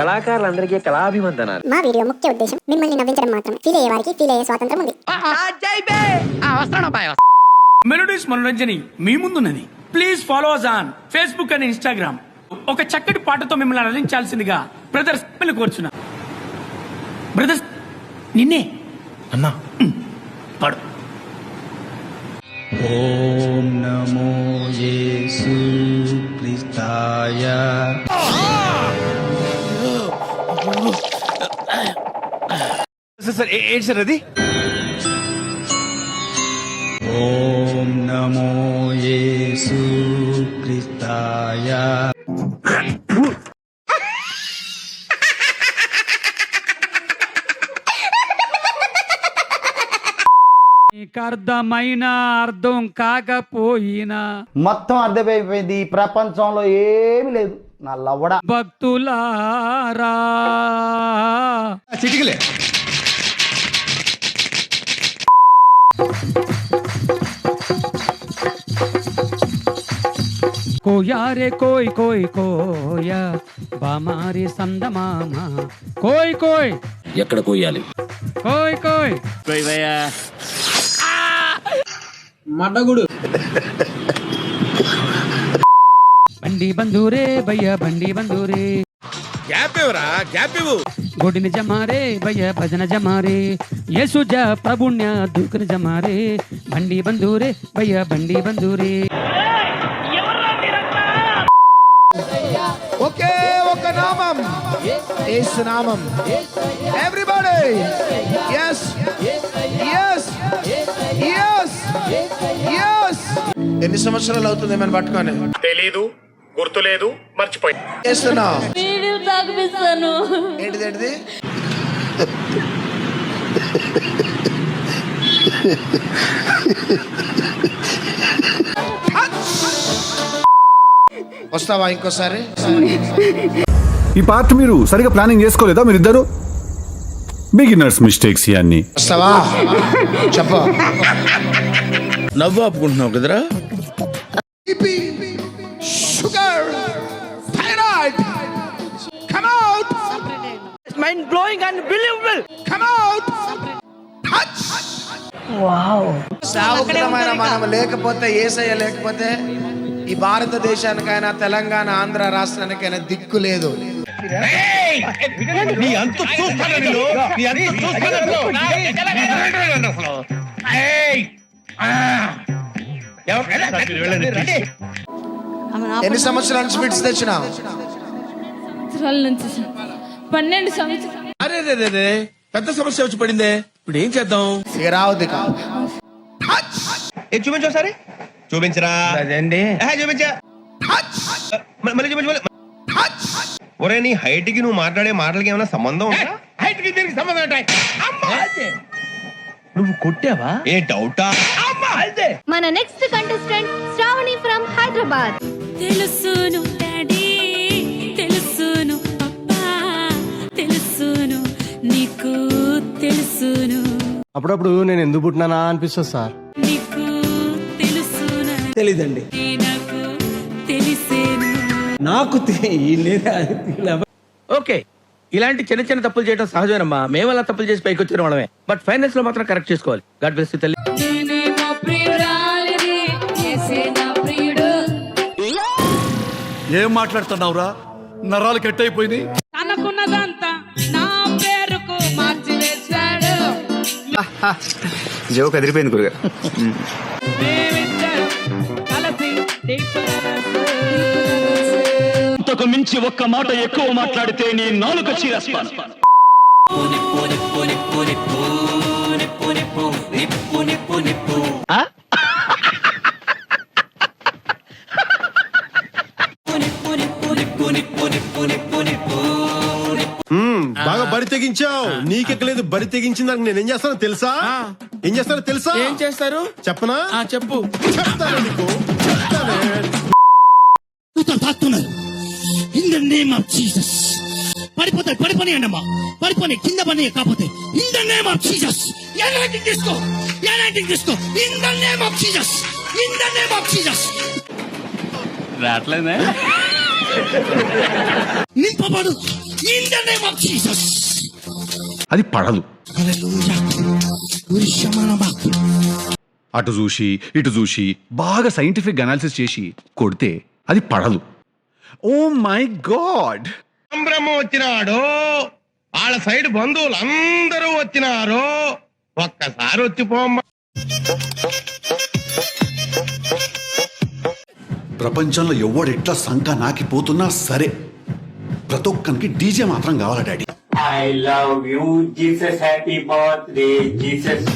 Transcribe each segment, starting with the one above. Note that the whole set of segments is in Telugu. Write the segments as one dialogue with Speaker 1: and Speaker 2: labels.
Speaker 1: కళాకారులందరికీ కళాభివందనాలు.
Speaker 2: మా వీడియో ముఖ్య ఉద్దేశం మిమ్మల్ని నవ్వించడం మాత్రమే ఫీల్ అయ్యే వారికి ఫీల్ అయ్యే స్వాతంత్రం ఉంది.
Speaker 3: మెలోడీస్ మనోరంజని మీ ముందున్నది. Please follow us on Facebook and Instagram ఒక చక్కటి పాటతో మిమ్మల్ని అలరించాల్సిందిగా బ్రదర్స్ మిమ్మల్ని కోరుచున్నా. బ్రదర్స్ నిన్నే.
Speaker 4: అన్నా.
Speaker 3: పాడు.
Speaker 4: ఓం నమో యేసు క్రిస్తాయ.
Speaker 5: సార్ ఏంటి సార్ అది?
Speaker 4: ఓం నమో యేసు క్రిస్తాయ.
Speaker 3: నీకు అర్థమైన అర్థం కాకపోయినా
Speaker 6: మొత్తం అర్థమైపోయింది. ఈ ప్రపంచంలో ఏమీ లేదు. నా లవ్వడ
Speaker 3: భక్తులారా.
Speaker 5: చిటికలే.
Speaker 3: కోయారే కోయ్ కోయ్ కోయ బామారి సందమామ కోయ్ కోయ్
Speaker 7: ఎక్కడ కోయాలి?
Speaker 3: కోయ్ కోయ్ బండి బంధూరే భయ్య బండి బంధూరే
Speaker 5: గ్యాప్ ఇవ్వరా గ్యాప్ ఇవ్వు
Speaker 3: గొడిని జమారే భయ్య భజన జమారే యేసుజ ప్రభుణ్య దూకుని జమారే బండి బంధూరే భయ్య బండి బంధూరే
Speaker 8: ఒకే ఒక నామం. యేసు నామం. Everybody yes. Yes. Yes. Yes. ఎన్ని సంవత్సరాలు అవుతుంది ఏమైనా పట్టుకొని?
Speaker 5: తెలీదు గుర్తులేదు మర్చిపోయి.
Speaker 8: చేస్తున్నావు
Speaker 9: వీడియో తాగిపిస్తాను.
Speaker 8: ఏంటిది ఏంటిది? వస్తావా ఇంకోసారి?
Speaker 10: ఈ పార్ట్ మీరు సరిగా ప్లానింగ్ చేసుకోలేదా మీరిద్దరు? బిగినర్స్ మిస్టేక్స్ ఇవన్నీ.
Speaker 8: వస్తావా? చెప్పు.
Speaker 5: నవ్వు ఆపుకుంటున్నావు కదరా?
Speaker 8: Sugar thyroid. Come out
Speaker 3: mind blowing and believable
Speaker 8: come out సావుకరమైన మనం లేకపోతే ఏసయ్య లేకపోతే ఈ భారతదేశానికైనా తెలంగాణ ఆంధ్ర రాష్ట్రానికైనా దిక్కు లేదు. ఎన్ని సంవత్సరాల నుంచి
Speaker 9: నుంచి సార్. పన్నెండు సంవత్సరాలు
Speaker 5: అరే రే. పెద్ద సమస్య వచ్చి పడిందే. ఇప్పుడు ఏం చేద్దాం?
Speaker 8: ఇక రావద్దు
Speaker 5: చూపించు ఒకసారి. చూపించరా.
Speaker 8: అదండి
Speaker 5: ఏహే, చూపించా. మ- మళ్ళీ చూపించు మళ్ళీ. ఒరే నీ హైట్కి నువ్వు మాట్లాడే మాటలకి ఏమైనా సంబంధం ఉందా? హైట్కి దీనికి సంబంధం ఉంటాయి నువ్వు కొట్టావా? ఏ డౌటా?
Speaker 9: మన next contestant Sravani from Hyderabad.
Speaker 11: తెలుసును డాడీ తెలుసును తెలుసును నీకు తెలుసును.
Speaker 4: అప్పుడప్పుడు నేను ఎందుకు పుట్టినానా అనిపిస్తుంది సార్. తెలీదండి.
Speaker 11: నాకు తెలిసేను
Speaker 3: ఓకే. ఇలాంటి చిన్న చిన్న తప్పులు చేయడం సహజమేనమ్మా. మేము అలా తప్పులు చేసి పైకి వచ్చిన వాళ్ళమే. బట్ ఫైనల్స్లో మాత్రం కరెక్ట్ చేసుకోవాలి. గాడ్ బ్లెస్ తల్లి.
Speaker 11: నేనేమో ప్రియురాలిని యేసేనా ప్రియుడు
Speaker 10: ఏం మాట్లాడుతున్నావురా? నరాలు కట్ అయిపోయింది
Speaker 11: తనకున్నదంతా నా పేరుకు మార్చి వేశాడు
Speaker 1: జోక్ అదిరిపోయింది గురుగా.
Speaker 7: ఇంతకు మించి ఒక్క మాట ఎక్కువ మాట్లాడితే నీ నాలుక చీరేస్తాను
Speaker 4: బాగా బరి తెగించావు. నీకెక్కలేదు బరి తెగించిన దానికి నేను ఏం చేస్తానో తెలుసా? ఏం చేస్తానో తెలుసా?
Speaker 5: ఏం చేస్తారు?
Speaker 4: చెప్పనా?
Speaker 5: ఆ చెప్పు.
Speaker 4: చెప్తాను నీకు?
Speaker 7: తాకుతున్నారు in the name of Jesus పడిపోతాయి పడిపోనియండి అమ్మా పడిపోయి కింద పని కాకపోతే in the name of Jesus ఎలాంటి తీసుకో ఎలాంటి తీసుకో in the name of Jesus in the name of Jesus
Speaker 3: రావట్లేదే
Speaker 7: నింపబడు in the name of Jesus
Speaker 10: అది పడదు
Speaker 7: హల్లెలూయా
Speaker 10: అటు చూసి ఇటు చూసి బాగా సైంటిఫిక్ అనాలిసిస్ చేసి కొడితే అది పడదు. ఓ మై గాడ్
Speaker 5: సంభ్రమం వచ్చినాడు. వాళ్ళ సైడ్ బంధువులు అందరూ వచ్చినారు. ఒక్కసారి వచ్చిపోమ్మా.
Speaker 10: ప్రపంచంలో ఎవడు ఎట్లా సంక నాకిపోతున్నా సరే ప్రతి ఒక్కరికి డీజే మాత్రం కావాలా daddy?
Speaker 5: I love you Jesus happy birthday Jesus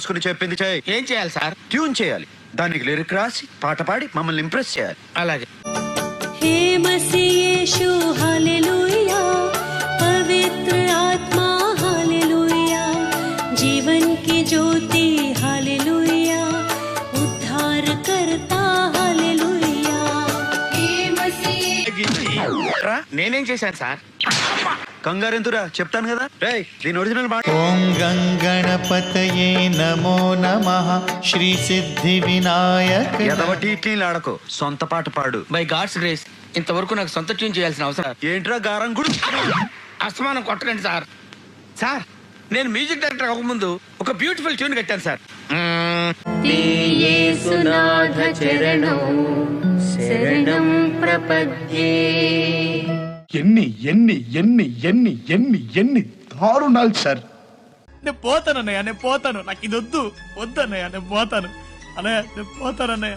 Speaker 11: మూసుకుని చెప్పింది చేయి. ఏం చేయాలి సార్? ట్యూన్ చేయాలి. దానికి లిరిక్ రాసి పాట పాడి మమ్మల్ని ఇంప్రెస్ చేయాలి.
Speaker 12: అలాగే.
Speaker 11: పవిత్ర నేనేం చేశాను సార్? కంగారెంతురా? చెప్తాను కదా. రే దీని ఒరిజినల్
Speaker 6: ఓం గంగణపతయే నమో నమ. శ్రీ సిద్ధి వినాయక
Speaker 11: ఎదవటి ఆడకు. సొంత పాట పాడు.
Speaker 12: బై గాడ్స్ గ్రేస్ ఇంతవరకు నాకు సొంత ట్యూన్ చేయాల్సిన అవసరం
Speaker 11: ఏంట్రా గారం గుడి
Speaker 12: అస్తమానం కొట్టకండి సార్. సార్ నేను మ్యూజిక్ డైరెక్టర్ అవ్వకముందు ఒక బ్యూటిఫుల్ ట్యూన్ కట్టాను సార్.
Speaker 13: చరణం ప్రపద్యే.
Speaker 5: ఎన్ని ఎన్ని ఎన్ని ఎన్ని ఎన్ని ఎన్ని దారుణాలు సార్.
Speaker 12: నేను పోతాను అన్నయ్య నేను పోతాను. నాకు ఇది వద్దు. వద్దు అన్నయ్య నేను పోతాను. అన్నయ్య నేను పోతాను అన్నయ్య